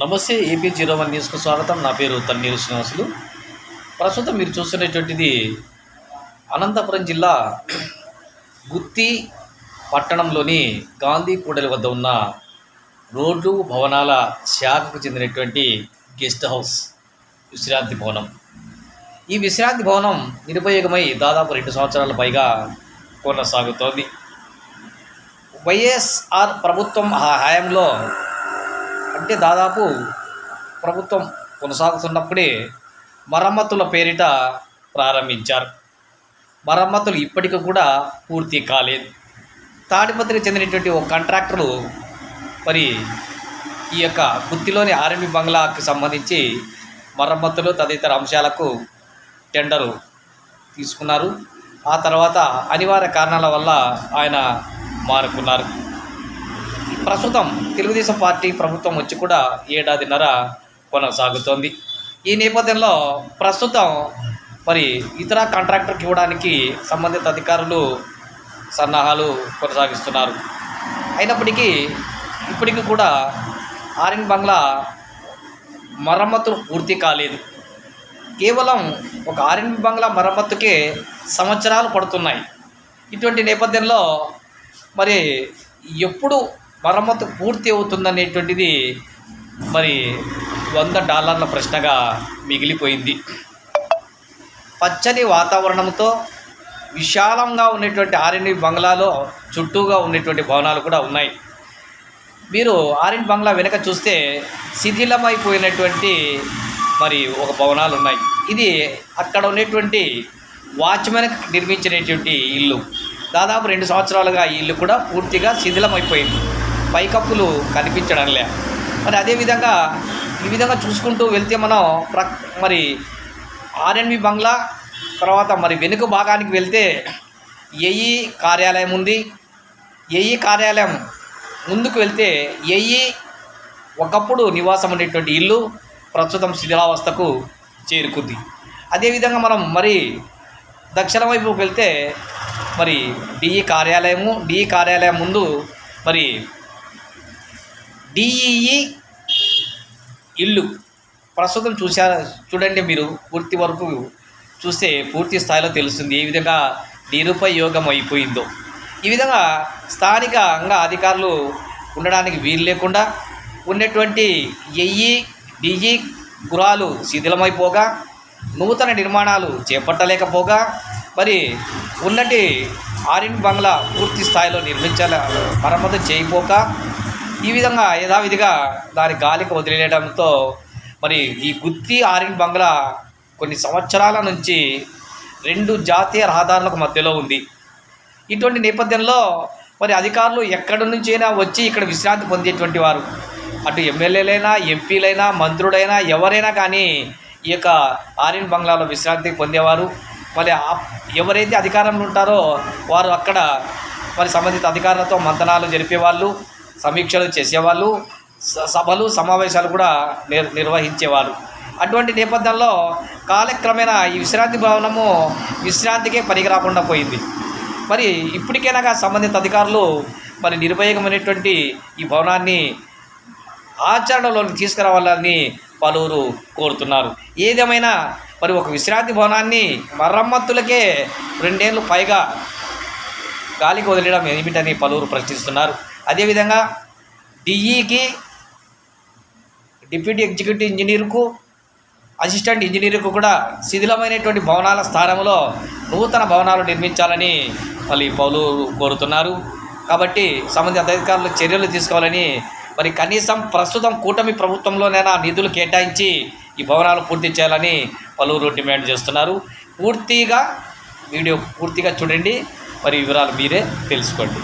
నమస్తే AP zero one న్యూస్కు స్వాగతం. నా పేరు తన్నీరు శ్రీనివాసులు. ప్రస్తుతం మీరు చూస్తున్నటువంటిది అనంతపురం జిల్లా గుత్తి పట్టణంలోని గాంధీ కూడలి వద్ద ఉన్న రోడ్లు భవనాల శాఖకు చెందినటువంటి గెస్ట్ హౌస్ విశ్రాంతి భవనం. ఈ విశ్రాంతి భవనం నిరుపయోగమై దాదాపు రెండు సంవత్సరాల పైగా కొనసాగుతోంది. వైఎస్ఆర్ ప్రభుత్వం హయాంలో అంటే దాదాపు ప్రభుత్వం కొనసాగుతున్నప్పుడే మరమ్మతుల పేరిట ప్రారంభించారు. మరమ్మతులు ఇప్పటికి కూడా పూర్తి కాలేదు. తాడిపత్రికి చెందినటువంటి ఒక కాంట్రాక్టరు మరి ఈ యొక్క గుత్తిలోని ఆర్మీ బంగ్లాకు సంబంధించి మరమ్మతులు తదితర అంశాలకు టెండరు తీసుకున్నారు. ఆ తర్వాత అనివార్య కారణాల వల్ల ఆయన మారుకున్నారు. ప్రస్తుతం తెలుగుదేశం పార్టీ ప్రభుత్వం వచ్చి కూడా ఏడాదిన్నర కొనసాగుతోంది. ఈ నేపథ్యంలో ప్రస్తుతం మరి ఇతర కాంట్రాక్టర్కి ఇవ్వడానికి సంబంధిత అధికారులు సన్నాహాలు కొనసాగిస్తున్నారు. అయినప్పటికీ ఇప్పటికీ కూడా ఆర్ఎన్ బంగ్లా మరమ్మతులు పూర్తి కాలేదు. కేవలం ఒక ఆర్ఎన్ బంగ్లా మరమ్మతుకే సంవత్సరాలు పడుతున్నాయి. ఇటువంటి నేపథ్యంలో మరి ఎప్పుడు మరమ్మతు పూర్తి అవుతుందనేటువంటిది మరి వంద డాలర్ల ప్రశ్నగా మిగిలిపోయింది. పచ్చని వాతావరణంతో విశాలంగా ఉన్నటువంటి ఆర్ఎండ్ బంగ్లాలో చుట్టూగా ఉన్నటువంటి భవనాలు కూడా ఉన్నాయి. మీరు ఆర్ఎండ్ బంగ్లా వెనక చూస్తే శిథిలమైపోయినటువంటి మరి ఒక భవనాలు ఉన్నాయి. ఇది అక్కడ ఉన్నటువంటి వాచ్మెన్ నిర్మించినటువంటి ఇల్లు. దాదాపు రెండు సంవత్సరాలుగా ఈ ఇల్లు కూడా పూర్తిగా శిథిలమైపోయింది. పైకప్పులు కనిపించడం లే. మరి అదేవిధంగా ఈ విధంగా చూసుకుంటూ వెళ్తే మనం ప్ర మరి ఆర్ఎన్బి బంగ్లా తర్వాత మరి వెనుక భాగానికి వెళ్తే ఏఈ కార్యాలయం ఉంది. ఏఈ కార్యాలయం ముందుకు వెళ్తే ఏఈ ఒకప్పుడు నివాసం ఉండేటువంటి ఇల్లు ప్రస్తుతం శిథిలావస్థకు చేరుకుంది. అదేవిధంగా మనం మరి దక్షిణ వైపుకు వెళ్తే మరి డిఈ కార్యాలయము డిఈ కార్యాలయం ముందు మరి డిఈఈ ఇల్లు ప్రస్తుతం చూసా చూడండి మీరు పూర్తి వరకు చూస్తే పూర్తి స్థాయిలో తెలుస్తుంది ఏ విధంగా నిరుపయోగం అయిపోయిందో. ఈ విధంగా స్థానికంగా అధికారులు ఉండడానికి వీలు లేకుండా ఉన్నటువంటి ఎయ్యి డిఈ గృహాలు శిథిలమైపోగా నూతన నిర్మాణాలు చేపట్టలేకపోగా మరి ఉన్నటి ఆరిన్ బంగ్లా పూర్తి స్థాయిలో నిర్మించాల మరమ్మతు చేయకపోక ఈ విధంగా యథావిధిగా దాని గాలికి వదిలేయడంతో మరి ఈ గుత్తి ఆరిన్ బంగ్లా కొన్ని సంవత్సరాల నుంచి రెండు జాతీయ రహదారులకు మధ్యలో ఉంది. ఇటువంటి నేపథ్యంలో మరి అధికారులు ఎక్కడి నుంచైనా వచ్చి ఇక్కడ విశ్రాంతి పొందేటువంటి వారు. అటు ఎమ్మెల్యేలైనా ఎంపీలైనా మంత్రుడైనా ఎవరైనా కానీ ఈ యొక్క ఆర్యన్ బంగ్లాలో విశ్రాంతి పొందేవారు. మరి ఆ- ఎవరైతే అధికారంలో ఉంటారో వారు అక్కడ మరి సంబంధిత అధికారులతో మంతనాలు జరిపేవాళ్ళు. సమీక్షలు చేసేవాళ్ళు స- సభలు సమావేశాలు కూడా నిర్ నిర్వహించేవారు. అటువంటి నేపథ్యంలో కాలక్రమేణా ఈ విశ్రాంతి భవనము విశ్రాంతికే పనికి రాకుండా పోయింది. మరి ఇప్పటికైనా సంబంధిత అధికారులు మరి నిరుపయోగమైనటువంటి ఈ భవనాన్ని ఆచరణలోకి తీసుకురావాలని పలువురు కోరుతున్నారు. ఏదేమైనా మరి ఒక విశ్రాంతి భవనాన్ని మరమ్మతులకే రెండేళ్ళు పైగా గాలికి వదిలేయడం ఏమిటని పలువురు ప్రశ్నిస్తున్నారు. అదేవిధంగా డిఈకి డిప్యూటీ ఎగ్జిక్యూటివ్ ఇంజనీర్కు అసిస్టెంట్ ఇంజనీర్కు కూడా శిథిలమైనటువంటి భవనాల స్థానంలో నూతన భవనాలు నిర్మించాలని వాళ్ళు పౌలు కోరుతున్నారు. కాబట్టి సంబంధిత అధికారులు చర్యలు తీసుకోవాలని మరి కనీసం ప్రస్తుతం కూటమి ప్రభుత్వంలోనైనా నిధులు కేటాయించి ఈ భవనాలు పూర్తి చేయాలని పలువురు డిమాండ్ చేస్తున్నారు. పూర్తిగా వీడియో పూర్తిగా చూడండి. మరి వివరాలు మీరే తెలుసుకోండి.